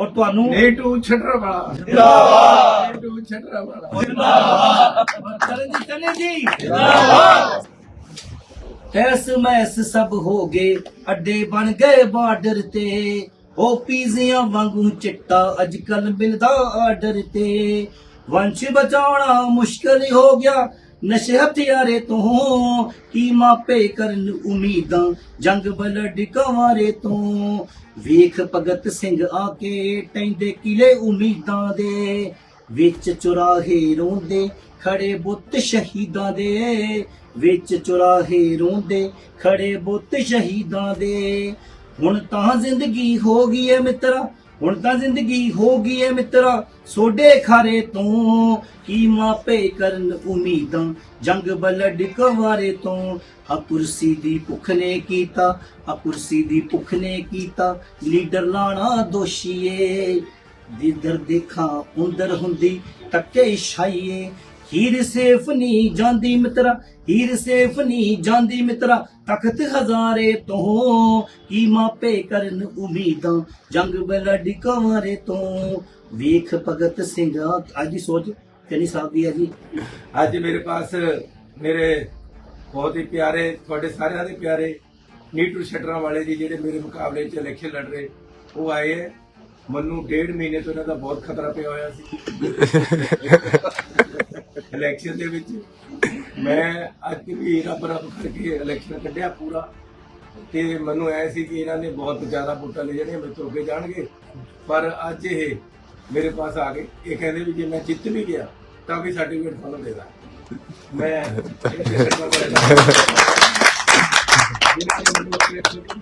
ਔਰ ਤੁਹਾਨੂੰ ਨੇਟੂ ਛੱਡਰ ਵਾਲਾ ਜਿੰਦਾਬਾਦ। ਨੇਟੂ ਛੱਡਰ ਵਾਲਾ ਕਰਨ ਜੀ ਚਲੇ ਜੀ। ਐਸ ਮੈਸ ਸਭ ਹੋ ਗਏ ਅੱਡੇ ਬਣ ਗਏ ਬਾਰਡਰ ਤੇ। ਉਹ ਪੀਜ਼ੀਆਂ ਵਾਂਗੂ ਚਿੱਟਾ ਅੱਜ ਕੱਲ ਮਿਲਦਾ ਆਰਡਰ ਤੇ। ਵੰਸ਼ ਬਚਾਉਣਾ ਮੁਸ਼ਕਲ ਹੋ ਗਿਆ ਨਸ਼ੇ ਹਥਿਆਰੇ ਤੋਂ, ਕੀ ਮਾਪੇ ਕਰਨ ਉਮੀਦਾਂ? ਜੰਗ ਬਲਡ ਕਵਾਰੇ ਤੋਂ। ਵੇਖ ਭਗਤ ਸਿੰਘ ਆ ਕੇ ਟੈਂਦੇ ਕਿਲੇ ਉਮੀਦਾਂ ਦੇ। ਵਿੱਚ ਚੁਰਾਹੇ ਰੋਂਦੇ, ਖੜੇ ਬੁੱਤ ਸ਼ਹੀਦਾਂ ਦੇ। ਵਿੱਚ ਚੁਰਾਹੇ ਰੋਂਦੇ, ਖੜੇ ਬੁੱਤ ਸ਼ਹੀਦਾਂ ਦੇ। ਹੁਣ ਤਾਂ ਜ਼ਿੰਦਗੀ ਹੋ ਗਈ ਏ ਮਿੱਤਰਾ ਹੁਣ ਤਾਂ ਜ਼ਿੰਦਗੀ ਹੋ ਗਈ ਏ ਮਿੱਤਰਾ, ਸੋਡੇ ਖਾਰੇ ਤੋਂ। ਕੀ ਮਾਪੇ ਕਰਨ ਉਮੀਦਾਂ, ਜੰਗ ਬਲਡ ਕਵਾਰੇ ਤੋਂ। ਆ ਕੁਰਸੀ ਦੀ ਭੁੱਖ ਨੇ ਕੀਤਾ ਆ ਕੁਰਸੀ ਦੀ ਭੁੱਖ ਨੇ ਕੀਤਾ। ਲੀਡਰ ਲਾਣਾ ਦੋਸ਼ੀਏ ਜਿੱਧਰ ਦੇਖਾਂ ਉੰਦਰ ਹੁੰਦੀ ਟੱਕੇ ਛਾਈਏ। ਹੀਰ ਸੇਫ ਨਹੀਂ ਜਾਂਦੀ ਮਿੱਤਰਾ, ਹੀਰ ਸੇਫ ਨਹੀਂ ਜਾਂਦੀ ਮਿੱਤਰਾ, ਤਖਤ ਹਜ਼ਾਰੇ ਤੋਂ ਕੀ ਮਾਪੇ ਕਰਨ ਉਮੀਦਾਂ, ਜੰਗ ਬਲਡ ਕਵਾਰੇ ਤੋਂ। ਵੇਖ ਭਗਤ ਸਿੰਘ, ਅੱਜ ਦੀ ਸੋਚ ਕਿੰਨੀ ਸਾਲ ਦੀ ਹੈ ਜੀ। ਅੱਜ ਮੇਰੇ ਪਾਸ ਮੇਰੇ ਬਹੁਤ ਹੀ ਪਿਆਰੇ, ਤੁਹਾਡੇ ਸਾਰਿਆਂ ਦੇ ਪਿਆਰੇ ਨੀਟੂ ਸ਼ਟਰਾਂ ਵਾਲੇ ਜੀ ਜਿਹੜੇ ਮੇਰੇ ਮੁਕਾਬਲੇ 'ਚ ਇਲੈਕਸ਼ਨ ਲੜ ਰਹੇ, ਉਹ ਆਏ ਹੈ। ਮੈਨੂੰ ਡੇਢ ਮਹੀਨੇ ਤੋਂ ਇਹਨਾਂ ਦਾ ਬਹੁਤ ਖਤਰਾ ਪਿਆ ਹੋਇਆ ਸੀ। ਇਲੈਕਸ਼ਨ ਦੇ ਵਿੱਚ ਮੈਂ ਅੱਜ ਵੀ ਰੱਬ ਰੱਬ ਕਰਕੇ ਇਲੈਕਸ਼ਨ ਕੱਢਿਆ ਪੂਰਾ। ਤੇ ਮੈਨੂੰ ਐ ਸੀ ਕਿ ਇਹਨਾਂ ਨੇ ਬਹੁਤ ਜ਼ਿਆਦਾ ਵੋਟਾਂ ਲੈ ਜਾਣੀਆਂ ਮੇਰੇ ਤੋਂ ਅੱਗੇ ਜਾਣਗੇ। ਪਰ ਅੱਜ ਇਹ ਮੇਰੇ ਪਾਸ ਆ ਗਏ। ਇਹ ਕਹਿੰਦੇ ਵੀ ਜੇ ਮੈਂ ਜਿੱਤ ਵੀ ਗਿਆ ਤਾਂ ਵੀ ਸਰਟੀਫਿਕੇਟ ਤੁਹਾਨੂੰ ਦੇ ਦਾਂ ਮੈਂ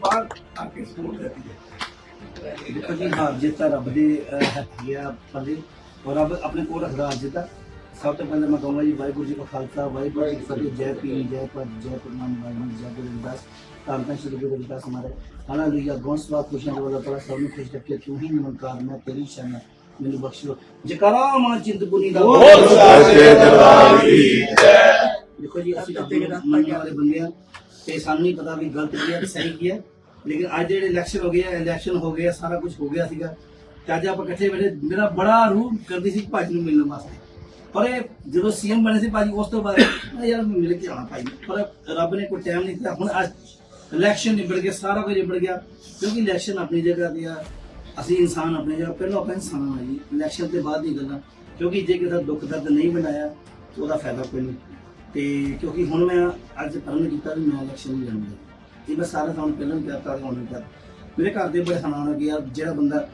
ਬਾਹਰ ਆ ਕੇ ਸਪੋਰਟ ਕਰਦੀ ਹੈ ਦੇਖੋ ਰੱਬ ਦੇ ਅਹ, ਪੱਲੇ ਔਰ ਰੱਬ ਆਪਣੇ ਕੋਲ ਰੱਖਦਾ ਹਾਰ ਸਭ ਤੋਂ ਪਹਿਲਾਂ ਮੈਂ ਕਹੂੰਗਾ ਜੀ ਵਾਹਿਗੁਰੂ ਜੀ ਕਾ ਖਾਲਸਾ ਵਾਹਿਗੁਰੂ ਜੀ ਕੀ ਫਤਿਹ ਜੈ ਪੀਰ ਜੈ ਪਰ ਜੈ ਪਰਮਾਨ ਵਾਹਿਗੁਰੂ ਜੈ ਗੁਰੂ ਰਵਿਦਾਸ ਧੰਨ ਧੰਨ ਸ਼੍ਰੀ ਗੁਰੂ ਰਵਿਦਾਸ ਹਮਾਰੇ ਹਾਲੇਲੂਇਆ ਗੋਸਵਾ ਖੁਸ਼ੀਆਂ ਦਾ ਵਾਲਾ ਤਲਾ ਸਭ ਨੂੰ ਖੁਸ਼ ਰੱਖੇ ਤੂੰ ਹੀ ਨਿਮੰਕਾਰ ਮੈਂ ਤੇਰੀ ਸ਼ਰਨ ਮੈਨੂੰ ਬਖਸ਼ੋ ਜਕਰਾ ਮਾਂ ਚਿੰਤਪੁਰਨੀ ਦਾ ਬੋਲ ਸੱਚੇ ਦਰਬਾਰ ਕੀ ਦੇਖੋ ਜੀ ਅਸੀਂ ਤਾਂ ਮੰਨਣ ਵਾਲੇ ਬੰਦੇ ਆ ਤੇ ਸਾਨੂੰ ਨਹੀਂ ਪਤਾ ਵੀ ਗਲਤ ਕੀ ਹੈ ਤੇ ਸਹੀ ਕੀ ਹੈ। ਲੇਕਿਨ ਅੱਜ ਜਿਹੜੇ ਇਲੈਕਸ਼ਨ ਹੋ ਗਏ ਆ ਇਲੈਕਸ਼ਨ ਹੋ ਗਏ ਆ ਸਾਰਾ ਕੁਝ ਹੋ ਗਿਆ ਸੀਗਾ। ਤੇ ਅੱਜ ਆਪਾਂ ਇਕੱਠੇ ਬੈਠੇ ਮੇਰਾ ਬੜਾ ਰੂਹ ਕਰਦੀ ਸੀ ਭਾਜੀ ਨੂੰ ਮਿਲਣ ਵਾਸਤੇ। ਪਰ ਇਹ ਜਦੋਂ ਸੀਐਮ ਬਣੇ ਸੀ ਭਾਜੀ, ਉਸ ਤੋਂ ਬਾਅਦ ਮੈਂ ਯਾਰ ਮੈਂ ਮਿਲ ਕੇ ਆਉਣਾ ਭਾਈ। ਪਰ ਰੱਬ ਨੇ ਕੋਈ ਟਾਈਮ ਨਹੀਂ ਦਿੱਤਾ। ਹੁਣ ਅੱਜ ਇਲੈਕਸ਼ਨ ਨਿਬੜ ਗਿਆ, ਸਾਰਾ ਕੁਝ ਨਿਬੜ ਗਿਆ। ਕਿਉਂਕਿ ਇਲੈਕਸ਼ਨ ਆਪਣੀ ਜਗ੍ਹਾ ਤੇ ਆ। ਅਸੀਂ ਇਨਸਾਨ ਆਪਣੀ ਜਗ੍ਹਾ, ਪਹਿਲਾਂ ਆਪਾਂ ਇਨਸਾਨ ਆ ਜੀ। ਇਲੈਕਸ਼ਨ ਤੇ ਬਾਅਦ ਦੀ ਗੱਲਾਂ ਕਿਉਂਕਿ ਜੇ ਕਿਸੇ ਦਾ ਦੁੱਖ ਦਰਦ ਨਹੀਂ ਬਣਾਇਆ, ਤਾਂ ਉਹਦਾ ਫਾਇਦਾ ਕੋਈ ਨਹੀਂ। ਤੇ ਕਿਉਂਕਿ ਹੁਣ ਮੈਂ ਅੱਜ ਕਰਨ ਕੀਤਾ ਵੀ ਮੈਂ ਇਲੈਕਸ਼ਨ ਨਹੀਂ ਲੜਨਾ ਇਹ ਮੈਂ ਸਾਰਾ ਕੰਮ ਪਹਿਲਾਂ ਵੀ ਕਰਤਾ ਹੁਣ ਵੀ ਕਰ ਮੇਰੇ ਘਰ ਦੇ ਬੜੇ ਹੈਰਾਨ ਹੋ ਗਏ ਯਾਰ ਜਿਹੜਾ ਬੰਦਾ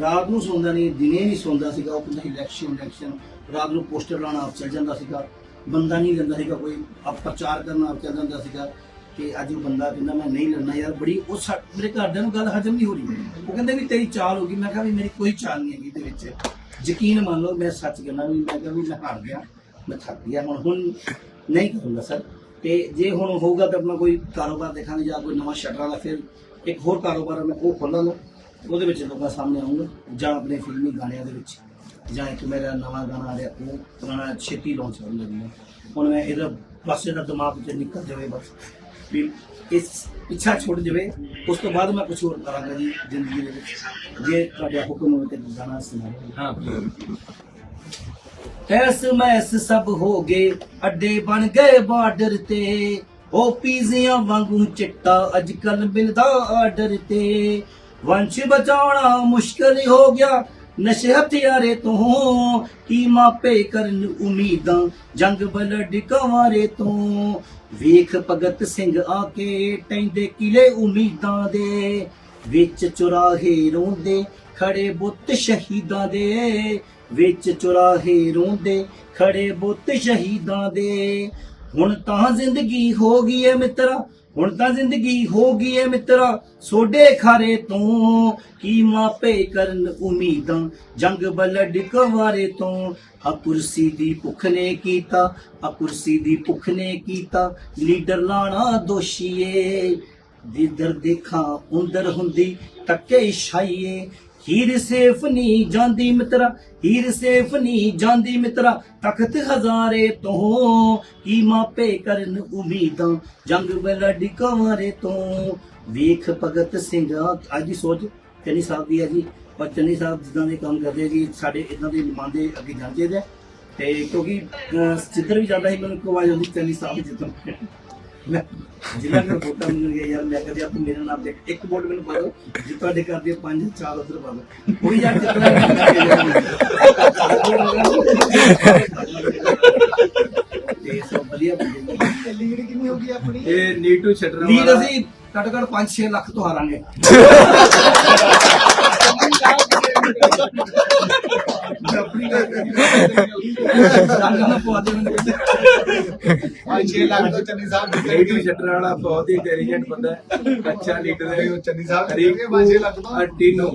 ਰਾਤ ਨੂੰ ਸੌਂਦਾ ਨਹੀਂ ਦਿਨੇ ਨਹੀਂ ਸੌਂਦਾ ਸੀਗਾ ਉਹ ਕਹਿੰਦਾ ਇਲੈਕਸ਼ਨ ਇਲੈਕਸ਼ਨ ਰਾਤ ਨੂੰ ਪੋਸਟਰ ਲਾਉਣਾ ਆਪ ਚੱਲ ਜਾਂਦਾ ਸੀਗਾ। ਬੰਦਾ ਨਹੀਂ ਲੈਂਦਾ ਸੀਗਾ ਕੋਈ ਆਪ ਪ੍ਰਚਾਰ ਕਰਨਾ ਆਪ ਚੱਲ ਜਾਂਦਾ ਸੀਗਾ ਕਿ ਅੱਜ ਉਹ ਬੰਦਾ ਕਹਿੰਦਾ ਮੈਂ ਨਹੀਂ ਲੜਨਾ ਯਾਰ। ਬੜੀ ਉਹ ਸਾ- ਮੇਰੇ ਘਰਦਿਆਂ ਨੂੰ ਗੱਲ ਹਜਮ ਨਹੀਂ ਹੋ ਰਹੀ। ਉਹ ਕਹਿੰਦੇ ਵੀ ਤੇਰੀ ਚਾਲ ਹੋ ਗਈ। ਮੈਂ ਕਿਹਾ ਵੀ ਮੇਰੀ ਕੋਈ ਚਾਲ ਨਹੀਂ ਹੈਗੀ ਇਹਦੇ ਵਿੱਚ। ਯਕੀਨ ਮੰਨ ਲਓ ਮੈਂ ਸੱਚ ਕਹਿੰਦਾ ਵੀ ਮੈਂ ਕਿਹਾ ਵੀ ਮੈਂ ਹਾਰ ਗਿਆ। ਮੈਂ ਥੱਕ ਗਿਆ। ਹੁਣ ਹੁਣ ਨਹੀਂ ਕਰੂੰਗਾ ਸਰ। ਤੇ ਜੇ ਹੁਣ ਹੋਊਗਾ ਤਾਂ ਆਪਣਾ ਕੋਈ ਕਾਰੋਬਾਰ ਦੇਖਾਂਗੇ ਜਾਂ ਕੋਈ ਨਵਾਂ ਸ਼ਟਰਾਂ ਦਾ ਫਿਰ ਇੱਕ ਹੋਰ ਕਾਰੋਬਾਰ ਹੈ, ਮੈਂ ਉਹ ਖੋਲਾਂਗਾ। ਉਹਦੇ ਵਿੱਚ ਲੋਕਾਂ ਸਾਹਮਣੇ ਆਉਂਗਾ ਜਾਂ ਆਪਣੇ ਫਿਲਮੀ ਗਾਣਿਆਂ ਦੇ ਵਿੱਚ ਜਾਂ ਇੱਕ ਮੇਰਾ ਨਵਾਂ ਗਾਣਾ ਆ ਰਿਹਾ ਉਹ ਪੁਰਾਣਾ ਛੇਤੀ ਲਾਂਚ ਹੋਣ ਲੱਗਿਆ ਹੁਣ ਮੈਂ ਇਹਦਾ ਬਸ ਇਹਦਾ ਦਿਮਾਗ ਚ ਨਿਕਲ ਜਾਵੇ ਬਸ ਵੀ ਇਸ ਇੱਛਾ ਛੁੱਟ ਜਾਵੇ। ਉਸ ਤੋਂ ਬਾਅਦ ਮੈਂ ਕੁਝ ਹੋਰ ਕਰਾਂਗਾ ਜੀ ਜ਼ਿੰਦਗੀ ਦੇ ਵਿੱਚ। ਜੇ ਤੁਹਾਡਾ ਹੁਕਮ ਹੋਵੇ ਤੇ ਗਾਣਾ ਸੁਣਾਓ। ਹਾਂ। ਐਸ ਮੈਸ ਸਭ ਹੋ ਗਏ ਅੱਡੇ ਬਣ ਗਏ ਬਾਰਡਰ ਤੇ। ਉਹ ਪੀਜ਼ੀਆਂ ਵਾਂਗੂ ਚਿੱਟਾ ਅੱਜ ਕੱਲ ਮਿਲਦਾ ਆਰਡਰ ਤੇ। ਵੰਸ਼ ਬਚਾਉਣਾ ਮੁਸ਼ਕਲ ਹੋ ਗਿਆ। ਨਸ਼ੇ ਹਥਿਆਰੇ ਤੋਂ ਕੀ ਮਾਪੇ ਕਰਨ ਉਮੀਦਾਂ? ਜੰਗ ਬਲਡ ਕਵਾਰੇ ਤੋਂ। ਵੇਖ ਭਗਤ ਸਿੰਘ ਆ ਕੇ ਟੈਂਦੇ ਕਿਲੇ ਉਮੀਦਾਂ ਦੇ। ਵਿੱਚ ਚੁਰਾਹੇ ਰੋਂਦੇ ਖੜੇ ਬੁੱਤ ਸ਼ਹੀਦਾਂ ਦੇ। ਵਿੱਚ ਚੁਰਾਹੇ ਰੋਂਦੇ ਖੜੇ ਬੁੱਤ ਸ਼ਹੀਦਾਂ ਦੇ। ਹੁਣ ਤਾਂ ਜ਼ਿੰਦਗੀ ਹੋ ਗਈ ਏ ਮਿੱਤਰਾ। ਹੁਣ ਤਾਂ ਜ਼ਿੰਦਗੀ ਹੋ ਗਈ ਏ ਮਿੱਤਰਾ, ਸੋਡੇ ਖਾਰੇ ਤੋਂ। ਕੀ ਮਾਪੇ ਕਰਨ ਉਮੀਦਾਂ, ਜੰਗ ਬਲਡ ਕਵਾਰੇ ਤੋਂ। ਆ ਕੁਰਸੀ ਦੀ ਭੁੱਖ ਨੇ ਕੀਤਾ ਆ ਕੁਰਸੀ ਦੀ ਭੁੱਖ ਨੇ ਕੀਤਾ। ਲੀਡਰ ਲਾਣਾ ਦੋਸ਼ੀਏ ਦੀ ਜਿੱਧਰ ਦੇਖਾਂ ਉੰਦਰ ਹੁੰਦੀ ਟੱਕੇ ਛਾਈਏ। ਹੀਰ ਸੇਫ ਨਹੀਂ ਜਾਂਦੀ ਮਿੱਤਰਾ ਹੀਰ ਸੇਫ ਨਹੀਂ ਜਾਂਦੀ ਮਿੱਤਰਾ ਤਖਤ ਹਜ਼ਾਰੇ ਤੋਂ ਕੀ ਮਾਪੇ ਕਰਨ ਉਮੀਦਾਂ? ਜੰਗ ਬਲਡ ਕਵਾਰੇ ਤੋਂ ਵੇਖ ਭਗਤ ਸਿੰਘ। ਅੱਜ ਦੀ ਸੋਚ ਚੰਨੀ ਸਾਹਿਬ ਦੀ ਹੈ ਜੀ। ਪਰ ਚੰਨੀ ਸਾਹਿਬ ਜਿੱਦਾਂ ਦੇ ਕੰਮ ਕਰਦੇ ਜੀ ਸਾਡੇ ਇਦਾਂ ਦੇ ਨੁਮਾਇੰਦੇ ਅੱਗੇ ਜਾਂਦੇ ਨੇ। ਤੇ ਕਿਉਂਕਿ ਅਹ, ਜਿੱਧਰ ਵੀ ਜਾਂਦਾ ਸੀ ਮੈਨੂੰ ਕਵਾਜ ਹੁੰਦੀ ਚੰਨੀ ਸਾਹਿਬ ਜਿੱਦਾਂ। ਮੈਂ ਜਿੰਨਾ ਕਰ ਵੋਟਾਂ ਮੈਨੂੰ ਗਿਆ ਯਾਰ ਮੈਂ ਕਦੇ ਆਪ ਮੇਰੇ ਨਾਮ ਤੇ ਇੱਕ ਵੋਟ ਮੈਨੂੰ ਪਾ ਦਿਓ ਜੇ ਤੁਹਾਡੇ ਘਰ ਦੇ ਪੰਜ ਚਾਰ ਉਧਰ ਪਾ ਦਿਓ। ਕੋਈ ਯਾਰ ਜਿੱਤਣਾ ਤੇ ਸਭ ਵਧੀਆ ਬੰਦੇ ਲੀਡ ਕਿੰਨੀ ਹੋ ਗਈ ਆਪਣੀ? ਇਹ ਨੀਟੂ ਛਟਰਾਂ ਲੀਡ ਵਾਲਾ। ਅਸੀਂ ਘੱਟੋ ਘੱਟ 5-6 ਲੱਖ ਤੋਂ ਹਾਰਾਂਗੇ। ਰੰਗ ਨਾ ਪਵਾ ਦੇਣਗੇ 5-6 ਲੱਖ ਤੋਂ ਚੰਨੀ ਸਾਹਿਬ ਨੀਟੂ ਜਿੱਤਣਗੇ ਛਟਰਾਂ ਵਾਲਾ ਬਹੁਤ ਹੀ ਇੰਟੈਲੀਜੈਂਟ ਬੰਦਾ ਹੈ। ਅੱਛਾ ਲੀਡਰ ਹੈ। ਉਹ ਚੰਨੀ ਸਾਹਿਬ ਹਰੇਕ ਜਿੱਤਣਗੇ 5-6 ਲੱਖ ਤੋਂ ਅੱਡੀ ਨੂੰ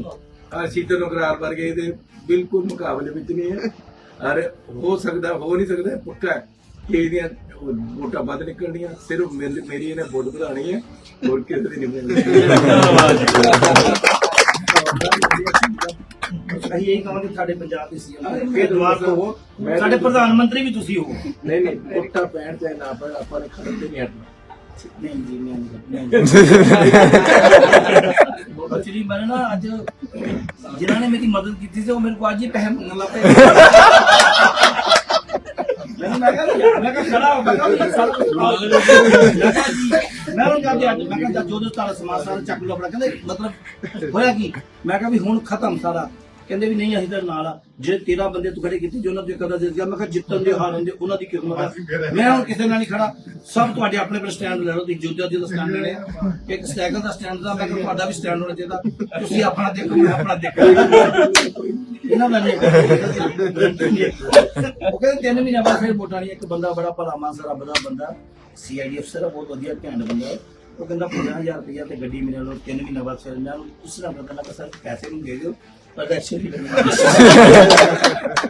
ਅਸੀਤਨ ਨੂੰ ਕਰਾਰ ਵਰਗੇ ਦੇ ਬਿਲਕੁਲ ਮੁਕਾਬਲੇ ਵਿੱਚ ਨਹੀਂ ਹੈ। ਅਰ ਹੋ ਸਕਦਾ ਹੋ ਨਹੀਂ ਸਕਦਾ ਪੱਕਾ ਹੈ। ਕਿ ਇਹਦੀਆਂ ਵੋਟਾਂ ਵੱਧ ਨਿਕਲਣੀਆਂ ਸਿਰਫ ਮੇਰੀ ਇਹਨੇ ਵੋਟ ਵਧਾਣੀ ਹੈ ਹੋਰ ਕਿਸੇ ਦੀ ਨਹੀਂ ਅਸੀਂ ਇਹੀ ਕਹਾਂਗੇ ਸਾਡੇ ਪੰਜਾਬ ਦੇ ਸੀਐਮ ਤੋਂ ਹੋ ਸਾਡੇ ਪ੍ਰਧਾਨ ਮੰਤਰੀ ਵੀ ਤੁਸੀਂ ਹੋ ਨਹੀਂ ਨਹੀਂ ਵੋਟਾਂ ਪੈਣ ਚਾਹੇ ਨਾ ਪੈਣ ਆਪਾਂ ਨੇ ਖੜਨ ਤੇ ਨਹੀਂ ਹਟਣਾ। ਨਹੀਂ ਜੀ ਮੈਂ ਨਹੀਂ ਐਕਚੁਅਲੀ ਮੈਂ ਨਾ ਅੱਜ ਜਿਨ੍ਹਾਂ ਨੇ ਮੇਰੀ ਮਦਦ ਕੀਤੀ ਸੀ ਉਹ ਮੇਰੇ ਕੋਲ ਅੱਜ ਹੀ ਪੈਸੇ ਮੰਗਣ ਲੱਗ ਪਏ। ਮੈਨੂੰ ਮੈਂ ਕਿਹਾ ਮੈਂ ਕਿਹਾ ਖੜਾ ਹੋ ਮੈਂ ਕਿਹਾ ਵੀ ਸਰ ਮੈਂ ਕਿਹਾ ਜੀ ਮੈਂ ਉਹਨੂੰ ਕਹਿੰਦੇ ਅੱਜ ਮੈਂ ਕਿਹਾ ਜੋ ਜੋ ਸਾਰਾ ਸਮਾਨ ਸਾਰਾ ਚੱਕ ਆਪਣਾ। ਕਹਿੰਦੇ ਮਤਲਬ ਹੋਇਆ ਕੀ? ਮੈਂ ਕਿਹਾ ਵੀ ਹੁਣ ਖਤਮ ਸਾਰਾ। ਕਹਿੰਦੇ ਵੀ ਨਹੀਂ ਅਸੀਂ ਤਾਂ ਨਾਲ ਆ। ਜੇ 13 ਬੰਦੇ ਤੂੰ ਖੜੇ ਕੀਤੇ ਜੋ ਉਹਨਾਂ ਦੇ ਕਦਰ ਦੇ ਗਿਆ ਮੈਂ ਕਿਹਾ ਜਿੱਤਣ ਦੇ ਹਾਰਨ ਦੇ ਉਹਨਾਂ ਦੀ ਕਿਸਮਤ ਆ। ਮੈਂ ਹੁਣ ਕਿਸੇ ਨਾਲ ਨਹੀਂ ਖੜਾ। ਸਭ ਤੁਹਾਡੇ ਆਪਣੇ ਆਪਣੇ ਸਟੈਂਡ ਲੈ ਲਓ ਤੁਸੀਂ ਜੋਧਾ ਜੀ ਦਾ ਸਟੈਂਡ ਲੈਣੇ ਆ। ਇੱਕ ਸਾਈਕਲ ਦਾ ਸਟੈਂਡ ਦਾ ਮੈਂ ਕਿਹਾ ਤੁਹਾਡਾ ਵੀ ਸਟੈਂਡ ਹੋਣਾ ਚਾਹੀਦਾ। ਤੁਸੀਂ ਆਪਣਾ ਦੇਖੋ ਮੈਂ ਆਪਣਾ ਦੇਖਾਂ ਇਹਨਾਂ ਦਾ ਨਹੀਂ ਉਹ ਕਹਿੰਦੇ ਤਿੰਨ ਮਹੀਨੇ ਬਾਅਦ ਫਿਰ ਵੋਟਾਂ ਨਹੀਂ ਇੱਕ ਬੰਦਾ ਬੜਾ ਭਲਾ ਮਾਨਸਾ ਰੱਬ ਦਾ ਬੰਦਾ। ਸੀਆਈਡੀ ਅਫਸਰ ਬਹੁਤ ਵਧੀਆ ਘੈਂਟ ਬੰਦਾ। ਉਹ ਕਹਿੰਦਾ 50000 ਰੁਪਇਆ ਤੇ ਗੱਡੀ ਮੇਰੇ ਨਾਲ ਤਿੰਨ ਮਹੀਨੇ ਬਾਅਦ ਫਿਰ ਮੈਂ ਉਸ ਤਰ੍ਹਾਂ ਕਹਿੰਦਾ ਕਿ ਸਰ ਪੈਸੇ ਨੂੰ ਦੇ ਦਿਓ ਪਰ ਨਹੀਂ ਕਰਨਾ।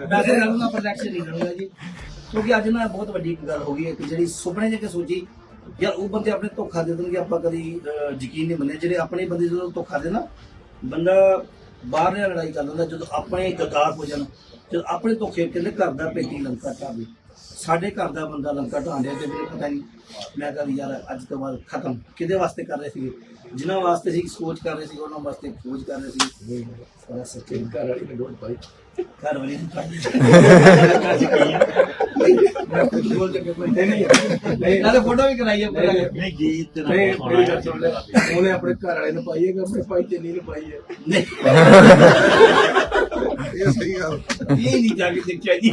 ਪੈਸੇ ਨਾਲ ਪਰ ਐਕਸ਼ਨ ਨਹੀਂ ਕਰੂੰਗਾ ਜੀ। ਕਿਉਂਕਿ ਅੱਜ ਨਾ ਬਹੁਤ ਵੱਡੀ ਇੱਕ ਗੱਲ ਹੋ ਗਈ ਹੈ ਕਿ ਜਿਹੜੀ ਸੁਪਨੇ ਜੇ ਕਿ ਸੋਚੀ, ਯਾਰ ਉਹ ਬੰਦੇ ਆਪਣੇ ਧੋਖਾ ਦੇ ਦੇਣਗੇ, ਆਪਾਂ ਕਦੀ ਯਕੀਨ ਨਹੀਂ ਮੰਨਿਆ। ਜਿਹੜੇ ਆਪਣੇ ਬੰਦੇ ਜਦੋਂ ਧੋਖਾ ਦੇ ਨਾ, ਬੰਦਾ ਬਾਹਰ ਨਾਲ ਲੜਾਈ ਕਰ ਲੈਂਦਾ, ਜਦੋਂ ਆਪਣੇ ਗਦਾਰ ਹੋ ਜਾਣ, ਜਦੋਂ ਆਪਣੇ ਧੋਖੇ ਕਹਿੰਦੇ ਘਰ ਦਾ ਪੇਟੀ ਲੰਕਾ ਢਾਵੇ ਸਾਡੇ ਘਰ ਦਾ ਬੰਦਾ ਲੰਕਾ ਢਾਉਂਦੇ ਤੇ ਮੈਨੂੰ ਪਤਾ ਨਹੀਂ ਮੈਂ ਕਿਹਾ ਵੀ ਯਾਰ ਅੱਜ ਤੋਂ ਬਾਅਦ ਖਤਮ। ਕਿਹਦੇ ਵਾਸਤੇ ਕਰ ਰਹੇ ਸੀਗੇ? ਜਿਨ੍ਹਾਂ ਵਾਸਤੇ ਸੀ ਸੋਚ ਕਰ ਰਹੇ ਸੀ ਉਹਨਾਂ ਵਾਸਤੇ ਖੋਜ ਕਰ ਰਹੇ ਸੀ। ਸਾਰਾ ਸੱਚੇ ਘਰ ਵਾਲੀ ਨੇ ਵੋਟ ਪਾਈ। ਘਰ ਵਾਲੀ ਨੂੰ ਪਾਈ। ਨਾਲੇ ਫੋਟੋ ਵੀ ਕਰਾਈ ਹੈ ਪੂਰਾ। ਨਹੀਂ ਗੀਤ ਉਹਨੇ ਆਪਣੇ ਘਰ ਵਾਲੇ ਨੂੰ ਪਾਈ ਹੈ ਕਿ ਆਪਣੇ ਭਾਈ ਚੰਨੀ ਨੂੰ ਪਾਈ ਹੈ? ਨਹੀਂ। ਇਹ ਸਹੀ ਗੱਲ। ਇਹ ਨਹੀਂ ਜਾ ਕੇ ਦੇਖਿਆ ਜੀ।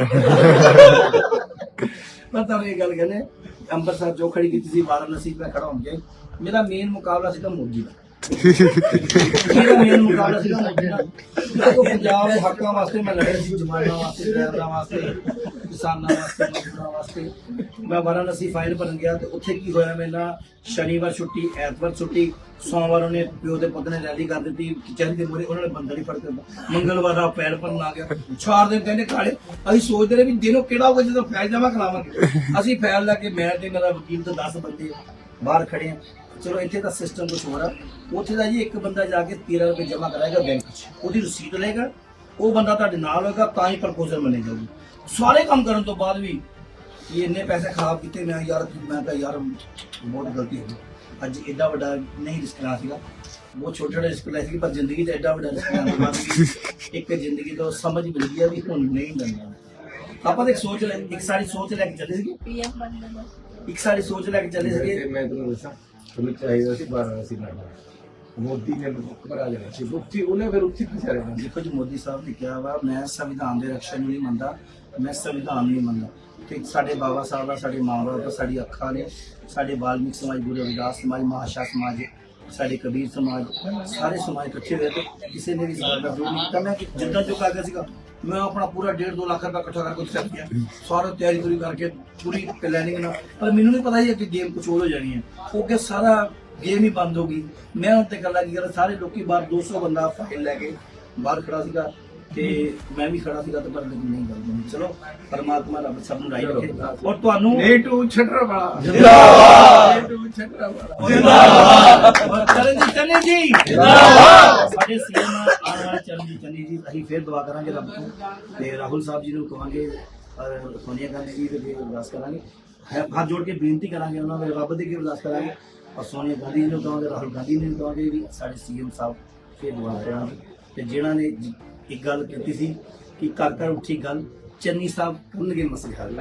ਮੈਂ ਤੁਹਾਨੂੰ ਇਹ ਗੱਲ ਕਹਿੰਦੇ, ਅੰਮ੍ਰਿਤਸਰ ਜੋ ਖੜੀ ਕੀਤੀ ਸੀ, ਵਾਰਾਣਸੀ ਮੈਂ ਖੜਾ ਹੋ ਗਿਆ। ਮੇਰਾ ਮੇਨ ਮੁਕਾਬਲਾ ਸੀਗਾ ਮੋਦੀ ਦਾ। ਮੇਰਾ ਮੇਨ ਮੁਕਾਬਲਾ ਸੀਗਾ ਮੋਦੀ ਪੰਜਾਬ ਦੇ ਹੱਕਾਂ ਵਾਸਤੇ ਮੈਂ ਲੜਿਆ ਸੀ ਜਮਾਨਾ ਵਾਸਤੇ ਡਰਾਈਵਰਾਂ ਵਾਸਤੇ ਕਿਸਾਨਾਂ ਵਾਸਤੇ ਮਜ਼ਦੂਰਾਂ ਵਾਸਤੇ ਮੈਂ ਵਾਰਾਣਸੀ ਫਾਈਲ ਭਰਨ ਗਿਆ ਤੇ ਉੱਥੇ ਕੀ ਹੋਇਆ ਮੇਰੇ ਸ਼ਨੀਵਾਰ ਛੁੱਟੀ ਐਤਵਾਰ ਛੁੱਟੀ ਸੋਮਵਾਰ ਉਹਨੇ ਪਿਓ ਦੇ ਪੁੱਤ ਨੇ ਰੈਲੀ ਕਰ ਦਿੱਤੀ ਕਚਹਿਰੀ ਦੇ ਮੂਹਰੇ ਉਹਨਾਂ ਨੇ ਬੰਦਰ ਹੀ ਫੜ ਕੇ ਮੰਗਲਵਾਰ ਆ ਪੈਰ ਭਰਨ ਆ ਗਿਆ ਚਾਰ ਦਿਨ ਕਹਿੰਦੇ ਕਾਲੇ ਅਸੀਂ ਸੋਚਦੇ ਰਹੇ ਵੀ ਦਿਨੋਂ ਕਿਹੜਾ ਹੋਊਗਾ ਜਦੋਂ ਫੈਲ ਜਮਾ ਕਰਾਵਾਂਗੇ ਅਸੀਂ ਫੈਲ ਲੈ ਕੇ ਮੈਂ ਤੇ ਮੇਰਾ ਵਕੀਲ ਤੇ 10 ਬੰਦੇ ਬਾਹਰ ਖੜੇ ਆ। ਚਲੋ ਇੱਥੇ ਦਾ ਸਿਸਟਮ ਕੁਝ ਹੋਰ ਆ। ਉੱਥੇ ਦਾ ਜੀ ਇੱਕ ਬੰਦਾ ਜਾ ਕੇ 13 ਰੁਪਏ ਜਮਾ ਕਰਾਏਗਾ ਬੈਂਕ 'ਚ। ਉਹਦੀ ਰਸੀਦ ਲਏਗਾ। ਉਹ ਬੰਦਾ ਤੁਹਾਡੇ ਨਾਲ ਹੋਏਗਾ ਤਾਂ ਹੀ ਪ੍ਰਪੋਜ਼ਲ ਬਣੇਗਾ ਜੀ ਸਾਰੇ ਕੰਮ ਕਰਨ ਤੋਂ ਬਾਅਦ ਵੀ ਇਹ ਇੰਨੇ ਪੈਸੇ ਖਰਾਬ ਕੀਤੇ ਮੈਂ ਯਾਰ ਮੈਂ ਤਾਂ ਯਾਰ ਬਹੁਤ ਗਲਤੀ ਹੋ ਗਈ। ਅੱਜ ਐਡਾ ਵੱਡਾ ਨਹੀਂ ਰਿਸਕ ਲੈਣਾ ਸੀਗਾ। ਬਹੁਤ ਛੋਟਾ ਜਿਹਾ ਰਿਸਕ ਲਿਆ ਸੀ ਪਰ ਜ਼ਿੰਦਗੀ 'ਚ ਐਡਾ ਵੱਡਾ ਰਿਸਕ ਲੈਣ ਤੋਂ ਬਾਅਦ ਵੀ ਇੱਕ ਜ਼ਿੰਦਗੀ ਤੋਂ ਸਮਝ ਮਿਲ ਗਈ ਆ ਵੀ ਹੁਣ ਨਹੀਂ ਲੈਣਾ ਆਪਾਂ ਤਾਂ ਇੱਕ ਸੋਚ ਲੈ ਇੱਕ ਸਾਰੀ ਸੋਚ ਲੈ ਕੇ ਚੱਲੇ ਸੀਗੇ। ਪੀਐਮ ਬਣਨਾ ਇੱਕ ਸਾਰੀ ਸੋਚ ਲੈ ਕੇ ਚੱਲੇ ਸੀਗੇ। ਮੈਂ ਤੁਹਾਨੂੰ ਦੱਸਾਂ ਤੁਹਾਨੂੰ ਚਾਹੀਦਾ ਸੀ ਵਾਰਾਣਸੀ ਲੜਨਾ ਮੋਦੀ ਨੇ ਬਰਾ ਦੇਣਾ ਸੀ। ਉੱਥੇ ਉਹਨੇ ਫਿਰ ਉੱਥੇ ਫਸਿਆ ਰਹਿਣਾ ਦੇਖੋ ਜੀ, ਮੋਦੀ ਸਾਹਿਬ ਨੇ ਕਿਹਾ ਵਾ, ਮੈਂ ਸੰਵਿਧਾਨ ਦੇ ਰਕਸ਼ਾ ਨੂੰ ਨਹੀਂ ਮੰਨਦਾ, ਮੈਂ ਸੰਵਿਧਾਨ ਨਹੀਂ ਮੰਨਦਾ। ਕਿ ਸਾਡੇ ਬਾਬਾ ਸਾਹਿਬ ਦਾ ਸਾਡੇ ਮਾਂ ਬਾਪ ਦਾ ਸਾਡੀ ਅੱਖਾਂ ਨੇ, ਸਾਡੇ ਵਾਲਮੀਕ ਸਮਾਜ, ਗੁਰੂ ਰਵਿਦਾਸ ਸਮਾਜ, ਮਹਾਸ਼ਾ ਸਮਾਜ, ਸਾਡੇ ਕਬੀਰ ਸਮਾਜ, ਸਾਰੇ ਸਮਾਜ ਇਕੱਠੇ ਹੋਏ ਤੇ ਕਿਸੇ ਨੇ ਵੀ ਸਾਡਾ ਜੋ ਨਹੀਂ ਕੀਤਾ। ਮੈਂ ਜਿੱਦਾਂ ਜੋ ਕਰ ਗਿਆ ਸੀਗਾ ਮੈਂ ਆਪਣਾ ਪੂਰਾ 1.5 2 ਲੱਖ ਰੁਪਏ ਇਕੱਠਾ ਕਰਕੇ ਉੱਥੇ ਚੱਲ ਗਿਆ ਸਾਰਾ ਤਿਆਰੀ ਤੁਰੀ ਕਰਕੇ ਪੂਰੀ ਪਲੈਨਿੰਗ ਨਾਲ। ਪਰ ਮੈਨੂੰ ਨਹੀਂ ਪਤਾ ਸੀ ਕਿ ਗੇਮ ਕੁਝ ਹੋਰ ਹੋ ਜਾਣੀ ਹੈ। ਉਹ ਕਿ ਸਾਰਾ ਗੇਮ ਹੀ ਬੰਦ ਹੋ ਗਈ। ਮੈਂ ਉੱਤੇ ਗੱਲ ਕੀ ਕਰ ਸਾਰੇ ਲੋਕੀ ਬਾਹਰ 200 ਬੰਦਾ ਫਾਈਲ ਲੈ ਕੇ ਬਾਹਰ ਖੜਾ ਸੀਗਾ ਤੇ ਮੈਂ ਵੀ ਖੜਾ ਸੀਗਾ ਤੇ ਪਰ ਲੇਕਿਨ ਨਹੀਂ ਗੱਲ ਚਲੋ ਪਰਮਾਤਮਾ ਰੱਬ ਸਭ ਨੂੰ ਰਾਈ ਰੱਖੇ। ਔਰ ਤੁਹਾਨੂੰ ਨੀਟੂ ਛਟਰ ਵਾਲਾ ਜਿੰਦਾਬਾਦ। ਨੀਟੂ ਛਟਰ ਵਾਲਾ ਔਰ ਚਰਨਜੀਤ ਚੰਨੀ ਜੀ। ਸਾਡੇ ਸੀਐਮ ਆਉਣ ਵਾਲੇ ਚਰਨਜੀਤ ਚੰਨੀ ਜੀ। ਅਸੀਂ ਫੇਰ ਦੁਆ ਕਰਾਂਗੇ ਰੱਬ ਤੋਂ ਤੇ ਰਾਹੁਲ ਸਾਹਿਬ ਜੀ ਨੂੰ ਕਹਾਂਗੇ ਔਰ ਸੋਨੀਆ ਗਾਂਧੀ ਜੀ ਦੇ ਵੀ ਅਰਦਾਸ ਕਰਾਂਗੇ। ਹੱਥ ਜੋੜ ਕੇ ਬੇਨਤੀ ਕਰਾਂਗੇ ਉਹਨਾਂ ਦੇ, ਰੱਬ ਦੇ ਕੀ ਅਰਦਾਸ ਕਰਾਂਗੇ। ਔਰ ਸੋਨੀਆ ਗਾਂਧੀ ਜੀ ਨੂੰ ਕਹਾਂਗੇ ਰਾਹੁਲ ਗਾਂਧੀ ਜੀ ਨੂੰ ਕਹਾਂਗੇ ਵੀ ਸਾਡੇ ਸੀਐਮ ਸਾਹਿਬ ਫੇਰ ਦੁਆ ਕਰਾਂਗੇ। ਤੇ ਜਿਨ੍ਹਾਂ ਨੇ ਇੱਕ ਗੱਲ ਕੀਤੀ ਸੀ ਕਿ ਘਰ ਘਰ ਉੱਠੀ ਗੱਲ, ਚੰਨੀ ਸਾਹਿਬ ਕਰਨਗੇ ਮਸਲੇ ਹੱਲ।